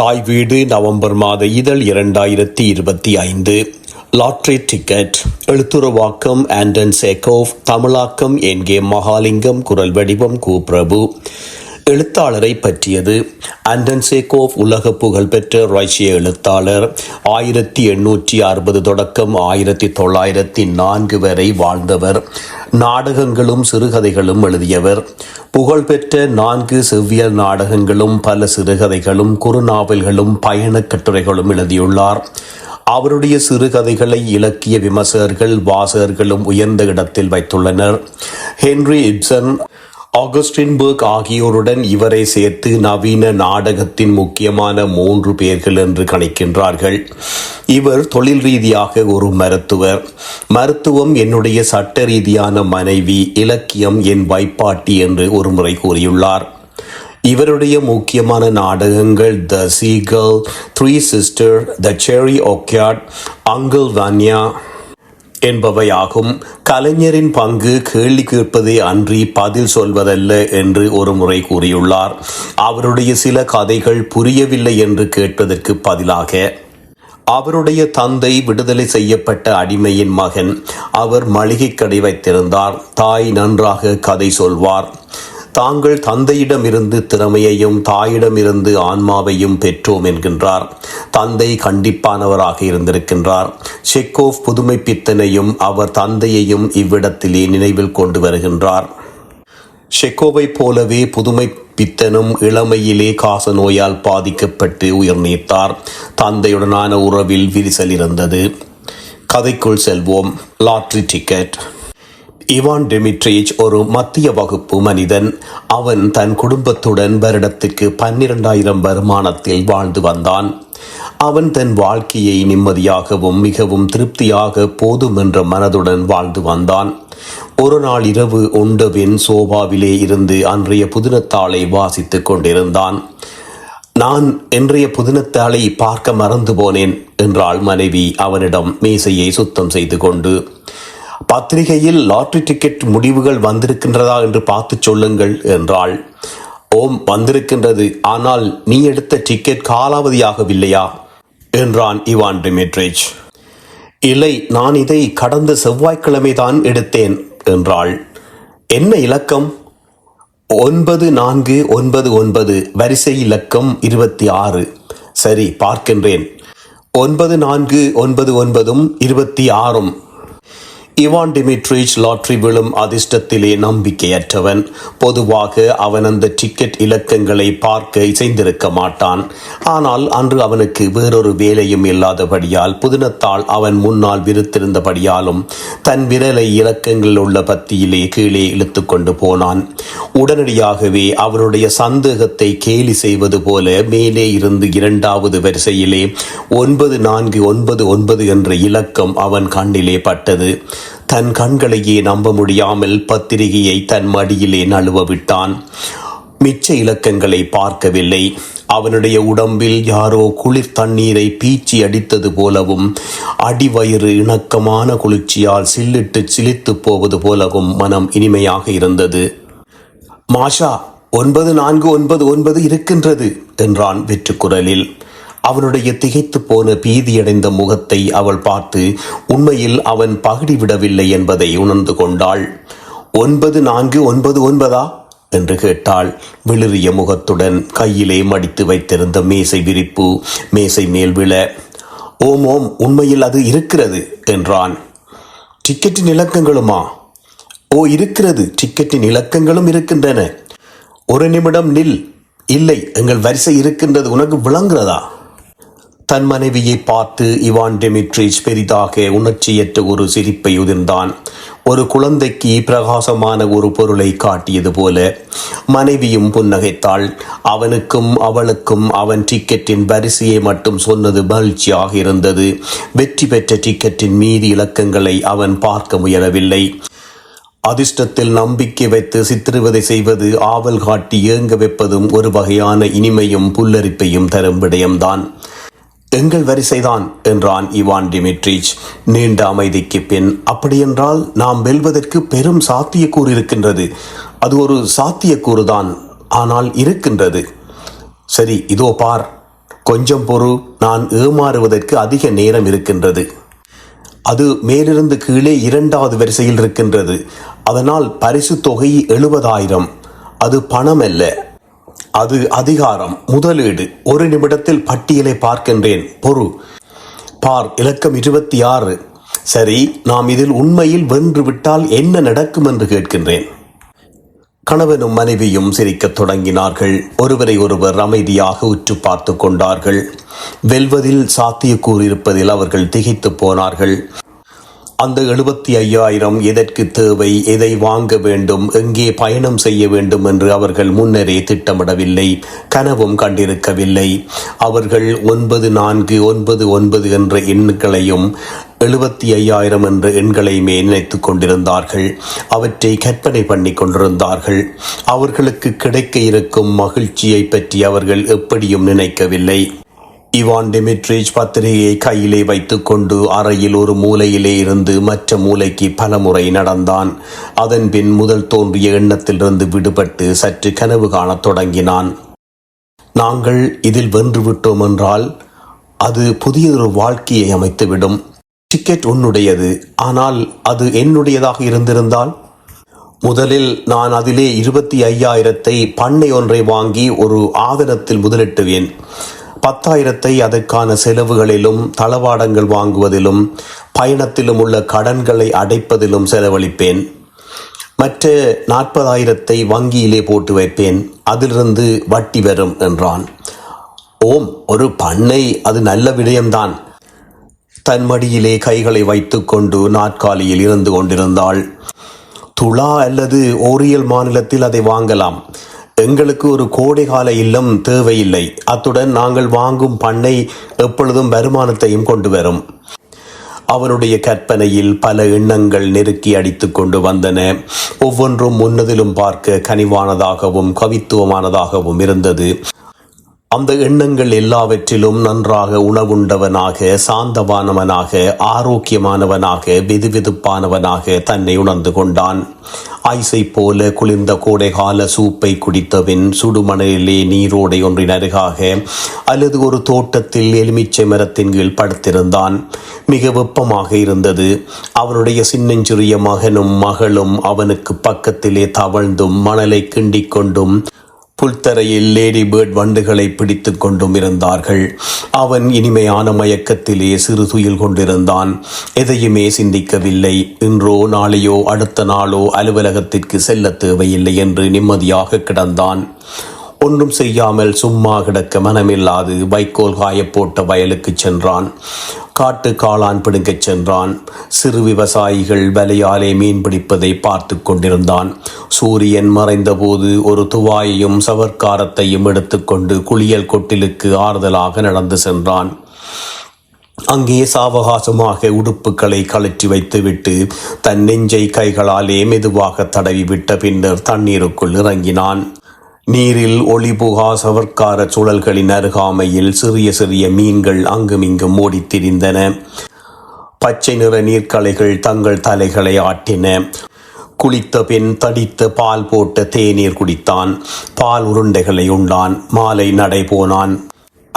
தாய் வீடு நவம்பர் மாத இதழ் இரண்டாயிரத்தி இருபத்தி ஐந்து. Lottery ticket. எழுத்துருவாக்கம் ஆண்டன் சேகோவ் தமிழாக்கம் என்கே மகாலிங்கம் குரல் வடிவம் கு பிரபு. எழுத்தாளரை பற்றியது. ஆண்டன் உலக புகழ்பெற்ற ரஷ்ய எழுத்தாளர். ஆயிரத்தி எண்ணூற்றி அறுபது தொடக்கம் ஆயிரத்தி தொள்ளாயிரத்தி நான்கு வரை வாழ்ந்தவர். நாடகங்களும் சிறுகதைகளும் எழுதியவர். புகழ்பெற்ற நான்கு செவ்வியல் நாடகங்களும் பல சிறுகதைகளும் குறுநாவல்களும் பயணக் கட்டுரைகளும் எழுதியுள்ளார். அவருடைய சிறுகதைகளை இலக்கிய விமர்சகர்கள் வாசகர்களும் உயர்ந்த இடத்தில் வைத்துள்ளனர். ஹென்ரி இப்சன் ஆகஸ்டின்பர்க் ஆகியோருடன் இவரை சேர்த்து நவீன நாடகத்தின் முக்கியமான மூன்று பேர்கள் என்று கணிக்கின்றார்கள். இவர் தொழில் ரீதியாக ஒரு மருத்துவர். மருத்துவம் என்னுடைய சட்ட ரீதியான மனைவி இலக்கியம் என் வைப்பாட்டி என்று ஒருமுறை கூறியுள்ளார். இவருடைய முக்கியமான நாடகங்கள் the seagull three sister the cherry ஒக்யாட் uncle வான்யா என்பவையாகும். கலைஞரின் பங்கு கேள்வி கேட்பதே அன்றி பதில் சொல்வதல்ல என்று ஒரு முறை கூறியுள்ளார். அவருடைய சில கதைகள் புரியவில்லை என்று கேட்பதற்கு பதிலாக அவருடைய தந்தை விடுதலை செய்யப்பட்ட அடிமையின் மகன் அவர் மளிகை கடை வைத்திருந்தார். தாய் நன்றாக கதை சொல்வார். தாங்கள் தந்தையிடமிருந்து திறமையையும் தாயிடமிருந்து ஆன்மாவையும் பெற்றோம் என்கின்றார். தந்தை கண்டிப்பானவராக இருந்திருக்கின்றார். செக்கோவ் புதுமை பித்தனையும் அவர் தந்தையையும் இவ்விடத்திலே நினைவில் கொண்டு வருகின்றார். செக்கோவைப் போலவே புதுமை பித்தனும் இளமையிலே காச நோயால் பாதிக்கப்பட்டு உயிர் நீத்தார். தந்தையுடனான உறவில் விரிசல் இருந்தது. கதைக்குள் செல்வோம். Lottery ticket. இவான் டெமிட்ரேஜ் ஒரு மத்திய வகுப்பு மனிதன். அவன் தன் குடும்பத்துடன் வருடத்துக்கு பன்னிரண்டாயிரம் வருமானத்தில் வாழ்ந்து வந்தான். அவன் தன் வாழ்க்கையை நிம்மதியாகவும் மிகவும் திருப்தியாக போதும் என்ற மனதுடன் வாழ்ந்து வந்தான். ஒரு நாள் இரவு உண்டபின் சோபாவிலே இருந்து அன்றைய புதினத்தாளை வாசித்துக் கொண்டிருந்தான். நான் இன்றைய புதினத்தாளை பார்க்க மறந்து போனேன் என்றாள் மனைவி அவனிடம் மேசையை சுத்தம் செய்து கொண்டு. பத்திரிகையில் லாட்ரி டிக்கெட் முடிவுகள் வந்திருக்கின்றதா என்று பார்த்து சொல்லுங்கள் என்றாள். ஓம் வந்திருக்கின்றது. ஆனால் நீ எடுத்த டிக்கெட் காலாவதியாகவில்லையா? என்றான் இவான் டிமிட்ரிச். இல்லை நான் இதை கடந்த செவ்வாய்க்கிழமை தான் எடுத்தேன் என்றாள். என்ன இலக்கம்? ஒன்பது நான்கு ஒன்பது ஒன்பது வரிசை இலக்கம் இருபத்தி ஆறு. சரி பார்க்கின்றேன். ஒன்பது நான்கு ஒன்பது ஒன்பதும் இருபத்தி ஆறும். இவான் டிமிட்ரிச் லாட்ரி விழும் அதிர்ஷ்டத்திலே நம்பிக்கையற்றவன். பொதுவாக அவன் அந்த டிக்கெட் இலக்கங்களை பார்க்க இசைந்திருக்க மாட்டான். ஆனால் அன்று அவனுக்கு வேறொரு வேலையும் இல்லாதபடியால் புதினத்தால் அவன் முன்னால் விருத்திருந்தபடியாலும் தன் விரலை இலக்கங்களில் உள்ள பத்தியிலே கீழே இழுத்து கொண்டு போனான். உடனடியாகவே அவனுடைய சந்தேகத்தை கேலி செய்வது போல மேலே இருந்து இரண்டாவது வரிசையிலே ஒன்பது நான்கு ஒன்பது ஒன்பது என்ற இலக்கம் அவன் கண்ணிலே பட்டது. தன் கண்களையே நம்ப முடியாமல் பத்திரிகையை தன் மடியிலே நழுவ விட்டான் மிச்ச இலக்கங்களை பார்க்கவில்லை. அவனுடைய உடம்பில் யாரோ குளிர் தண்ணீரை பீச்சி அடித்தது போலவும் அடிவயிறு இணக்கமான குளிர்ச்சியால் சில்லிட்டு சிலித்து போவது போலவும் மனம் இனிமையாக இருந்தது. மாஷா ஒன்பது நான்கு ஒன்பது ஒன்பது இருக்கின்றது என்றான் வெற்றுக்குரலில். அவனுடைய திகைத்து போன பீதியடைந்த முகத்தை அவள் பார்த்து உண்மையில் அவன் பகடி விடவில்லை என்பதை உணர்ந்து கொண்டாள். ஒன்பது நான்கு ஒன்பது ஒன்பதா? என்று கேட்டாள். விளிறிய முகத்துடன் கையிலே மடித்து வைத்திருந்த மேசை விரிப்பு மேசை மேல் விழ ஓம் ஓம் உண்மையில் அது இருக்கிறது என்றான். டிக்கெட்டின் இலக்கங்களுமா? ஓ இருக்கிறது. டிக்கெட்டின் இலக்கங்களும் இருக்கின்றன. ஒரு நிமிடம் நில். இல்லை எங்கள் வரிசை இருக்கின்றது. உனக்கு விளங்குறதா தன் மனைவியை பார்த்து இவான் டெமிட்ரிச் பெரிதாக உணர்ச்சியற்ற ஒரு சிரிப்பை உதிர்ந்தான். ஒரு குழந்தைக்கு பிரகாசமான ஒரு பொருளை காட்டியது போல மனைவியும் புன்னகைத்தாள். அவனுக்கும் அவளுக்கும் அவன் டிக்கெட்டின் வரிசையை மட்டும் சொன்னது மகிழ்ச்சியாக இருந்தது. வெற்றி பெற்ற டிக்கெட்டின் மீதி இலக்கங்களை அவன் பார்க்க முயலவில்லை. அதிர்ஷ்டத்தில் நம்பிக்கை வைத்து சித்திரவதை செய்வது ஆவல் காட்டி ஏங்க வைப்பதும் ஒரு வகையான இனிமையும் புல்லரிப்பையும் தரும் விடயம்தான். எங்கள் வரிசைதான் என்றான் இவான் டிமிட்ரிச். நீண்ட அமைதிக்கு பின் அப்படியென்றால் நாம் வெல்வதற்கு பெரும் சாத்தியக்கூறு இருக்கின்றது. அது ஒரு சாத்தியக்கூறு தான் ஆனால் இருக்கின்றது. சரி இதோ பார். கொஞ்சம் பொறு நான் ஏமாறுவதற்கு அதிக நேரம் இருக்கின்றது. அது மேலிருந்து கீழே இரண்டாவது வரிசையில் இருக்கின்றது. அதனால் பரிசு தொகை எழுபதாயிரம். அது பணம் அல்ல. அது அதிகாரம் முதலீடு. ஒரு நிமிடத்தில் பட்டியலை பார்க்கின்றேன். பொறு. பார் இலக்கம் இருபத்தி ஆறு சரி நாம் இதில் உண்மையில் வென்று விட்டால் என்ன நடக்கும் என்று கேட்கின்றேன். கணவனும் மனைவியும் சிரிக்கத் தொடங்கினார்கள். ஒருவரை ஒருவர் அமைதியாக உற்று பார்த்து கொண்டார்கள். வெல்வதில் சாத்தியக்கூறு இருப்பதில் அவர்கள் திகைத்து போனார்கள். அந்த எழுபத்தி ஐயாயிரம் எதற்கு தேவை எதை வாங்க வேண்டும் எங்கே பயணம் செய்ய வேண்டும் என்று அவர்கள் முன்னரே திட்டமிடவில்லை கனவும் கண்டிருக்கவில்லை. அவர்கள் ஒன்பது நான்கு ஒன்பது ஒன்பது என்ற எண்களையும் எழுபத்தி ஐயாயிரம் என்ற எண்களையுமே நினைத்துக் கொண்டிருந்தார்கள். அவற்றை கற்பனை பண்ணி கொண்டிருந்தார்கள். அவர்களுக்கு கிடைக்க இருக்கும் மகிழ்ச்சியை பற்றி அவர்கள் எப்படியும் நினைக்கவில்லை. இவான் டிமிட்ரிச் பத்திரிகையை கையிலே வைத்துக்கொண்டு அறையில் ஒரு மூலையிலே இருந்து மற்ற மூலைக்கு பலமுறை நடந்தான். அதன் பின் முதல் தோன்றிய எண்ணத்திலிருந்து விடுபட்டு சற்று கனவு காணத் தொடங்கினான். நாங்கள் இதில் வென்று விட்டோம் என்றால் அது புதியதொரு வாழ்க்கையை அமைத்துவிடும். டிக்கெட் உன்னுடையது. ஆனால் அது என்னுடையதாக இருந்திருந்தால்? முதலில் நான் அதிலே இருபத்தி ஐயாயிரத்தை பண்ணை ஒன்றை வாங்கி ஒரு ஆதனத்தில் முதலிட்டுவேன். பத்தாயிரத்தை அதற்கான செலவுகளிலும் தளவாடங்கள் வாங்குவதிலும் பயணத்திலும் உள்ள கடன்களை அடைப்பதிலும் செலவழிப்பேன். மற்ற நாற்பதாயிரத்தை வங்கியிலே போட்டு வைப்பேன். அதிலிருந்து வட்டி வரும் என்றான். ஓம் ஒரு பண்ணை அது நல்ல விடயம்தான். தன் மடியிலே கைகளை வைத்துக்கொண்டு நாற்காலியில் இருந்து கொண்டிருந்தாள். துலா அல்லது ஓரியல் மாநிலத்தில் அதை வாங்கலாம். எங்களுக்கு ஒரு கோடைகால இல்லம் தேவையில்லை. அத்துடன் நாங்கள் வாங்கும் பண்ணை எப்பொழுதும் வருமானத்தையும் கொண்டு வரும். அவனுடைய கற்பனையில் பல எண்ணங்கள் நெருக்கி அடித்து கொண்டு வந்தன. ஒவ்வொன்றும் முன்னதிலும் பார்க்க கனிவானதாகவும் கவித்துவமானதாகவும் இருந்தது. அந்த எண்ணங்கள் எல்லாவற்றிலும் நன்றாக உணவுண்டவனாக சாந்தமானவனாக ஆரோக்கியமானவனாக வெதுவெதுப்பானவனாக தன்னை உணர்ந்து கொண்டான். ஐசை போல குளிர்ந்த கோடைகால சூப்பை குடித்தபின் சுடுமணலிலே நீரோடை ஒன்றின் அருகாக அல்லது ஒரு தோட்டத்தில் எலுமிச்சை மரத்தின் கீழ் படுத்திருந்தான். மிக வெப்பமாக இருந்தது. அவனுடைய சின்னஞ்சிறிய மகனும் மகளும் அவனுக்கு பக்கத்திலே தவழ்ந்தும் மணலை கிண்டிக் கொண்டும் புல்தரையில் லேடி பேர்ட் வண்டுகளை பிடித்து கொண்டும் இருந்தார்கள். அவன் இனிமையான மயக்கத்திலே சிறு துயில் கொண்டிருந்தான். எதையுமே சிந்திக்கவில்லை. இன்றோ நாளையோ அடுத்த நாளோ அலுவலகத்திற்கு செல்ல தேவையில்லை என்று நிம்மதியாக கிடந்தான். ஒன்றும் செய்யாமல் சும்மா கிடக்க மனமில்லாது வைக்கோல் காயப் போட்ட வயலுக்கு சென்றான். காட்டு காளான் பிடுங்கச் சென்றான். சிறு விவசாயிகள் வலையாலே மீன் பிடிப்பதை பார்த்து கொண்டிருந்தான். சூரியன் மறைந்தபோது ஒரு துவாயையும் சவர்க்காரத்தையும் எடுத்துக்கொண்டு குளியல் கொட்டிலுக்கு ஆறுதலாக நடந்து சென்றான். அங்கே சாவகாசமாக உடுப்புகளை கழற்றி வைத்துவிட்டு தன் நெஞ்சை கைகளாலே மெதுவாக தடவி விட்ட பின்னர் தண்ணீருக்குள் இறங்கினான். நீரில் ஒளிபுகா சவர்க்கார சுழல்களின் அருகாமையில் சிறிய சிறிய மீன்கள் அங்குமிங்கும் ஓடித் திரிந்தன. பச்சை நிற நீர்க்கலைகள் தங்கள் தலைகளை ஆட்டின. குளித்த பின் தடித்த பால் போட்ட தேநீர் குடித்தான். பால் உருண்டைகளை உண்டான். மாலை நடை போனான்.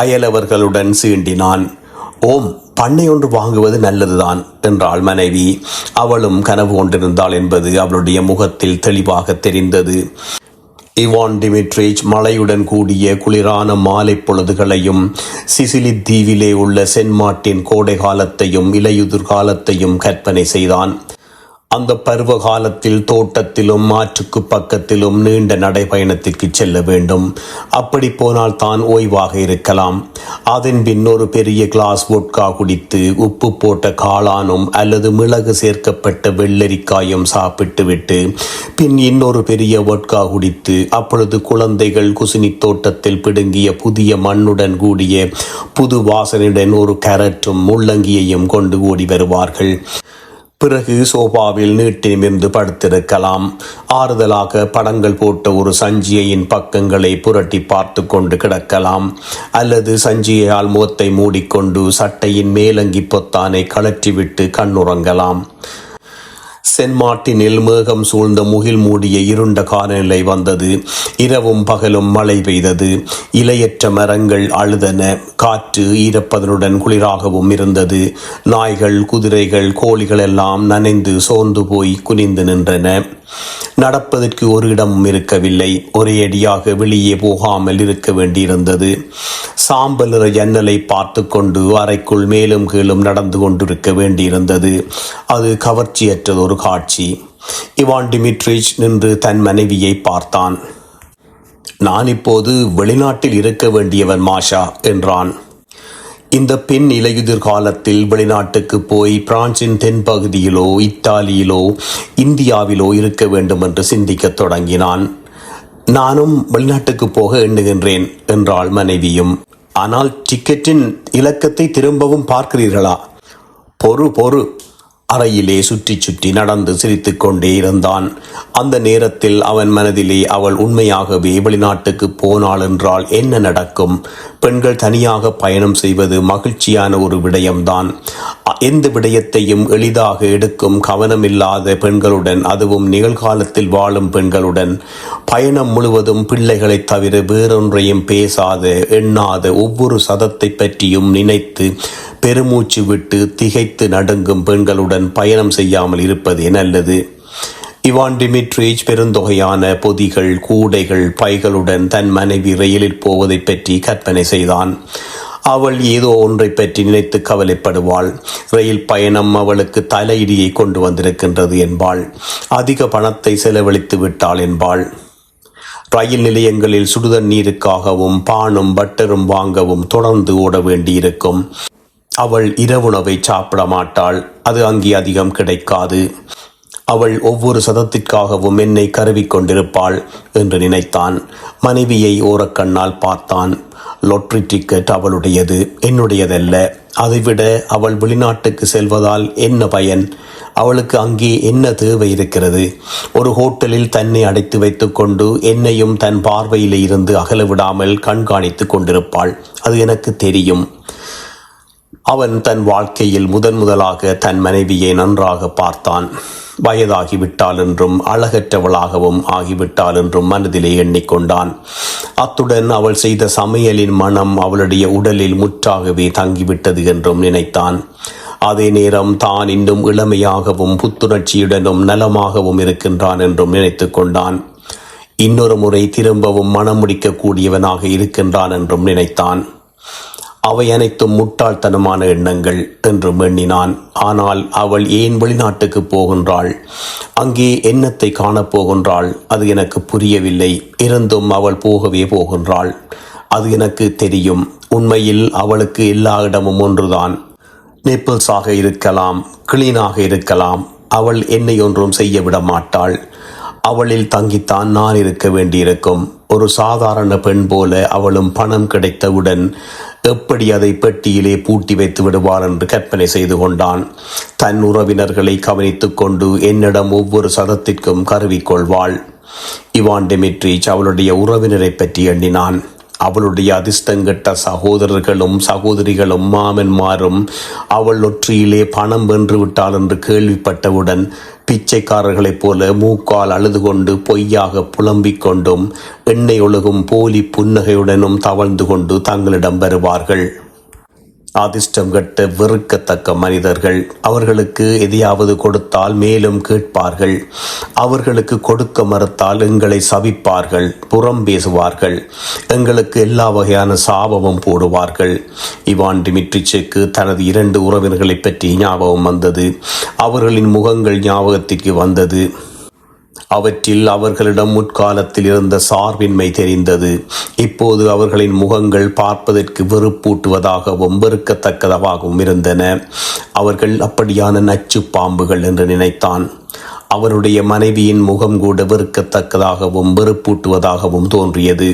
அயலவர்களுடன் சீண்டினான். ஓம் பண்ணை ஒன்று வாங்குவது நல்லதுதான் என்றாள் மனைவி. அவளும் கனவு கொண்டிருந்தாள் என்பது அவளுடைய முகத்தில் தெளிவாக தெரிந்தது. இவான் டிமிட்ரிச் மழையுடன் கூடிய குளிரான மாலை பொழுதுகளையும் சிசிலி தீவிலே உள்ள சென்மாட்டின் கோடை காலத்தையும் இலையுதிர் காலத்தையும் கற்பனை செய்தான். அந்த பருவ காலத்தில் தோட்டத்திலும் ஆற்றுக்கு பக்கத்திலும் நீண்ட நடைபயணத்திற்கு செல்ல வேண்டும். அப்படி போனால் தான் ஓய்வாக இருக்கலாம். அதன் பின் ஒரு பெரிய கிளாஸ் ஒட்கா குடித்து உப்பு போட்ட காளானும் அல்லது மிளகு சேர்க்கப்பட்ட வெள்ளரிக்காயும் சாப்பிட்டுவிட்டு பின் இன்னொரு பெரிய ஒட்கா குடித்து அப்பொழுது குழந்தைகள் குசினி தோட்டத்தில் பிடுங்கிய புதிய மண்ணுடன் கூடிய புது வாசனையுடன் ஒரு கேரட்டும் முள்ளங்கியையும் கொண்டு ஓடி வருவார்கள். பிறகு சோபாவில் நீட்டி நிமிர்ந்து படுத்திருக்கலாம். ஆறுதலாக படங்கள் போட்ட ஒரு சஞ்சியையின் பக்கங்களை புரட்டி பார்த்து கொண்டு கிடக்கலாம். அல்லது சஞ்சியால் முகத்தை மூடிக்கொண்டு சட்டையின் மேலங்கி பொத்தானை கழற்றிவிட்டு கண்ணுறங்கலாம். சென்ட் மார்ட்டினில் மேகம் சூழ்ந்த முகில் மூடிய இருண்ட காலநிலை வந்தது. இரவும் பகலும் மழை பெய்தது. இலையற்ற மரங்கள் அழுதன. காற்று ஈரப்பதனுடன் குளிராகவும் இருந்தது. நாய்கள் குதிரைகள் கோழிகள் எல்லாம் நனைந்து சோர்ந்து போய் குனிந்து நின்றன. நடப்பதற்கு ஒரு இடமும் இருக்கவில்லை. ஒரே அடியாக வெளியே போகாமல் இருக்க வேண்டியிருந்தது. சாம்பல் நிற ஜன்னலை பார்த்து கொண்டு அறைக்குள் மேலும் கீழும் நடந்து கொண்டிருக்க வேண்டியிருந்தது. அது கவர்ச்சியற்றது ஒரு காட்சி. இவான் டிமிட்ரிச் நின்று தன் மனைவியை பார்த்தான். நான் இப்போது வெளிநாட்டில் இருக்க வேண்டியவன் மாஷா என்றான். இந்த பெண் இலையுதிர் காலத்தில் வெளிநாட்டுக்கு போய் பிரான்சின் தென்பகுதியிலோ இத்தாலியிலோ இந்தியாவிலோ இருக்க வேண்டும் என்று சிந்திக்கத் தொடங்கினான். நானும் வெளிநாட்டுக்கு போக எண்ணுகின்றேன் என்றாள் மனைவியும். ஆனால் டிக்கெட்டின் இலக்கத்தை திரும்பவும் பார்க்கிறீர்களா? பொறு பொறு. அறையிலே சுற்றி சுற்றி நடந்து சிரித்து கொண்டே இருந்தான். அந்த நேரத்தில் அவன் மனதிலே அவள் உண்மையாகவே வெளிநாட்டுக்கு போனாள் என்றால் என்ன நடக்கும்? பெண்கள் தனியாக பயணம் செய்வது மகிழ்ச்சியான ஒரு விடயம்தான். எந்த விடயத்தையும் எளிதாக எடுக்கும் கவனமில்லாத பெண்களுடன் அதுவும் நிகழ்காலத்தில் வாழும் பெண்களுடன் பயணம் முழுவதும் பிள்ளைகளை தவிர வேறொன்றையும் பேசாத எண்ணாத ஒவ்வொரு சதத்தை பற்றியும் நினைத்து பெருமூச்சு விட்டு திகைத்து நடுங்கும் பெண்களுடன் பயணம் செய்யாமல் இருப்பதே நல்லது. இவான் டிமிட்ரிச் பெருந்தொகையான பொதிகள் கூடைகள் பைகளுடன் தன் மனைவி ரயிலில் போவதை பற்றி கற்பனை செய்தான். அவள் ஏதோ ஒன்றை பற்றி நினைத்து கவலைப்படுவாள். ரயில் பயணம் அவளுக்கு தலையிடியை கொண்டு வந்திருக்கின்றது என்பாள். அதிக பணத்தை செலவழித்து விட்டாள் என்பாள். ரயில் நிலையங்களில் சுடுதண்ணீருக்காகவும் பானும் பட்டரும் வாங்கவும் தொடர்ந்து ஓட வேண்டியிருக்கும். அவள் இரவுணவை சாப்பிட மாட்டாள். அது அங்கே அதிகம் கிடைக்காது. அவள் ஒவ்வொரு சதத்திற்காகவும் என்னை கருவிக்கொண்டிருப்பாள் என்று நினைத்தான். மனைவியை ஓரக்கண்ணால் பார்த்தான். லொட்ரி டிக்கெட் அவளுடையது என்னுடையதல்ல. அதைவிட அவள் வெளிநாட்டுக்கு செல்வதால் என்ன பயன்? அவளுக்கு அங்கே என்ன தேவை இருக்கிறது? ஒரு ஹோட்டலில் தன்னை அடைத்து வைத்துக்கொண்டு என்னையும் தன் பார்வையிலே இருந்து அகல விடாமல் கண்காணித்துக் கொண்டிருப்பாள். அது எனக்கு தெரியும். அவன் தன் வாழ்க்கையில் முதன் முதலாக தன் மனைவியை நன்றாக பார்த்தான். வயதாகிவிட்டாள் என்றும் அழகற்றவளாகவும் ஆகிவிட்டாள் என்றும் மனதிலே எண்ணிக்கொண்டான். அத்துடன் அவள் செய்த சமையலின் மனம் அவளுடைய உடலில் முற்றாகவே தங்கிவிட்டது என்றும் நினைத்தான். அதே நேரம் தான் இன்னும் இளமையாகவும் புத்துணர்ச்சியுடனும் நலமாகவும் இருக்கின்றான் என்றும் நினைத்து கொண்டான். இன்னொரு முறை திரும்பவும் மனம் முடிக்கக்கூடியவனாக இருக்கின்றான் என்றும் நினைத்தான். அவை அனைத்தும் முட்டாள்தனமான எண்ணங்கள் என்று எண்ணினான் ஆனால் அவள் ஏன் வெளிநாட்டுக்கு போகின்றாள்? அங்கே எண்ணத்தை காணப்போகின்றாள்? அது எனக்கு புரியவில்லை. இருந்தும் அவள் போகவே போகின்றாள். அது எனக்கு தெரியும். உண்மையில் அவளுக்கு எல்லா இடமும் ஒன்றுதான். நேப்பிள்ஸாக இருக்கலாம் கிளீனாக இருக்கலாம். அவள் என்னை ஒன்றும் செய்ய விட மாட்டாள். அவளில் தங்கித்தான் நான் இருக்க வேண்டியிருக்கும். ஒரு சாதாரண பெண் போல அவளும் பணம் கிடைத்தவுடன் எப்படி அதை பெட்டியிலே பூட்டி வைத்து விடுவான் என்று கற்பனை செய்து கொண்டான். தன் உறவினர்களை கவனித்துக் கொண்டு என்னிடம் ஒவ்வொரு சதத்திற்கும் கருவிக்கொள்வாள். இவான் டெமிட்ரிச் அவளுடைய உறவினரை பற்றி எண்ணினான். அவளுடைய அதிர்ஷ்டங்கட்ட சகோதரர்களும் சகோதரிகளும் மாமன்மாரும் அவள் ஒற்றியிலே பணம் வென்று விட்டாள் என்று கேள்விப்பட்டவுடன் பிச்சைக்காரர்களைப் போல மூக்கால் அழுது கொண்டு பொய்யாக புலம்பிக் கொண்டும் எண்ணெய் ஒழுகும் போலி புன்னகையுடனும் தவழ்ந்து கொண்டு தங்களிடம் வருவார்கள். அதிர்ஷ்டம் கட்ட வெறுக்கத்தக்க மனிதர்கள். அவர்களுக்கு எதையாவது கொடுத்தால் மேலும் கேட்பார்கள். அவர்களுக்கு கொடுக்க மறுத்தால் எங்களை சபிப்பார்கள் புறம் பேசுவார்கள். எங்களுக்கு எல்லா வகையான சாபமும் போடுவார்கள். இவான் டிமிட்ரிச்சுக்கு தனது இரண்டு உறவினர்களை பற்றி ஞாபகம் வந்தது. அவர்களின் முகங்கள் ஞாபகத்திற்கு வந்தது. அவற்றில் அவர்களிடம் முற்காலத்தில் இருந்த சார்பின்மை தெரிந்தது. இப்போது அவர்களின் முகங்கள் பார்ப்பதற்கு வெறுப்பூட்டுவதாகவும் வெறுக்கத்தக்கதாகவும் இருந்தன. அவர்கள் அப்படியான நச்சு பாம்புகள் என்று நினைத்தான். அவருடைய மனைவியின் முகம் கூட வெறுக்கத்தக்கதாகவும் வெறுப்பூட்டுவதாகவும் தோன்றியது.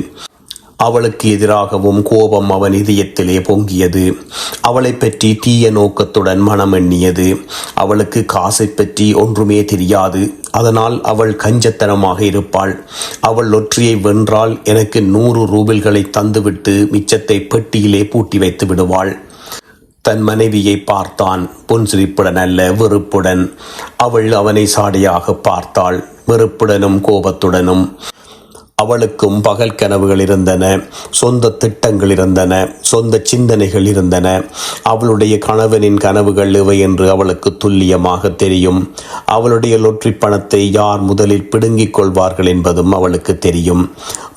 அவளுக்கு எதிராகவும் கோபம் அவன் இதயத்திலே பொங்கியது. அவளை பற்றி தீய நோக்கத்துடன் மனம் எண்ணியது. அவளுக்கு காசை பற்றி ஒன்றுமே தெரியாது. அதனால் அவள் கஞ்சத்தனமாக இருப்பாள். அவள் ஒற்றியை வென்றால் எனக்கு நூறு ரூபில்களை தந்துவிட்டு மிச்சத்தை பெட்டியிலே பூட்டி வைத்து விடுவாள். தன் மனைவியை பார்த்தான். புன்சிரிப்புடன் அல்ல வெறுப்புடன். அவள் அவனை சாடையாக பார்த்தாள். வெறுப்புடனும் கோபத்துடனும். அவளுக்கும் பகல் கனவுகள் இருந்தன சொந்த திட்டங்கள் இருந்தன சொந்த சிந்தனைகள் இருந்தன. அவளுடைய கணவனின் கனவுகள் இவை என்று அவளுக்கு துல்லியமாக தெரியும். அவளுடைய லொற்றி பணத்தை யார் முதலில் பிடுங்கிக் கொள்வார்கள் என்பதும் அவளுக்கு தெரியும்.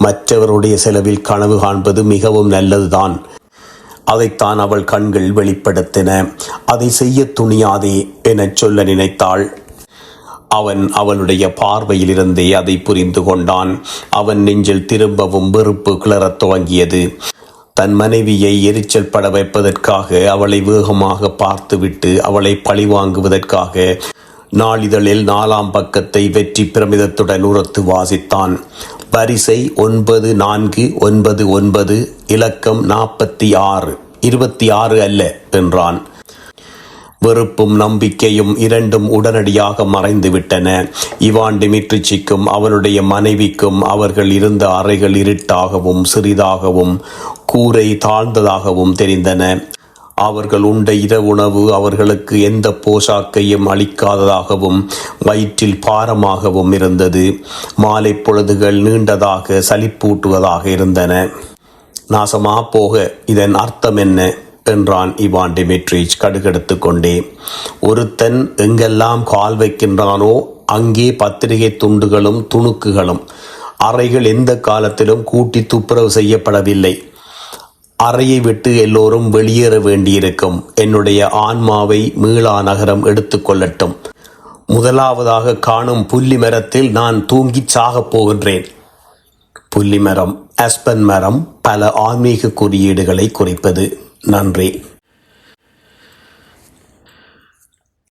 மற்றவருடைய செலவில் கனவு காண்பது மிகவும் நல்லதுதான். அதைத்தான் அவள் கண்கள் வெளிப்படுத்தின. அதை செய்ய துணியாதே எனச் சொல்ல நினைத்தாள். அவன் அவளுடைய பார்வையிலிருந்தே அதை புரிந்து கொண்டான். அவன் நெஞ்சில் திரும்பவும் வெறுப்பு கிளறத் துவங்கியது. தன் மனைவியை எரிச்சல் பட வைப்பதற்காக அவளை வேகமாக பார்த்துவிட்டு அவளை பழிவாங்குவதற்காக நாளிதழில் நாலாம் பக்கத்தை வெற்றி பிரமிதத்துடன் உரத்து வாசித்தான். வரிசை ஒன்பது நான்கு ஒன்பது ஒன்பது இலக்கம் நாற்பத்தி ஆறு இருபத்தி ஆறு அல்ல என்றான். வெறுப்பும் நம்பிக்கையும் இரண்டும் உடனடியாக மறைந்துவிட்டன. இவான் டிமிட்ரிச்சிக்கும் அவனுடைய மனைவிக்கும் அவர்கள் இருந்த அறைகள் இருட்டாகவும் சிறிதாகவும் கூரை தாழ்ந்ததாகவும் தெரிந்தன. அவர்கள் உண்ட இரவுணவு அவர்களுக்கு எந்த போஷாக்கையும் அளிக்காததாகவும் வயிற்றில் பாரமாகவும் இருந்தது. மாலை பொழுதுகள் நீண்டதாக சலிப்பூட்டுவதாக இருந்தன. நாசமா போக இதன் அர்த்தம் என்ன? என்றான் இவான் டிமிட்ரிச் கடுகெடுத்து கொண்டே. ஒருத்தன் எங்கெல்லாம் கால் வைக்கின்றானோ அங்கே பத்திரிகை துண்டுகளும் துணுக்குகளும். அறைகள் எந்த காலத்திலும் கூட்டி துப்புரவு செய்யப்படவில்லை. அறையை விட்டு எல்லோரும் வெளியேற வேண்டியிருக்கும். என்னுடைய ஆன்மாவை மீளா நகரம் எடுத்துக்கொள்ளட்டும் முதலாவதாக காணும் புள்ளி மரத்தில் நான் தூங்கிச் சாகப் போகின்றேன். புள்ளி மரம் ஆஸ்பன் மரம் பல ஆன்மீக குறியீடுகளை குறிப்பது. நன்றி.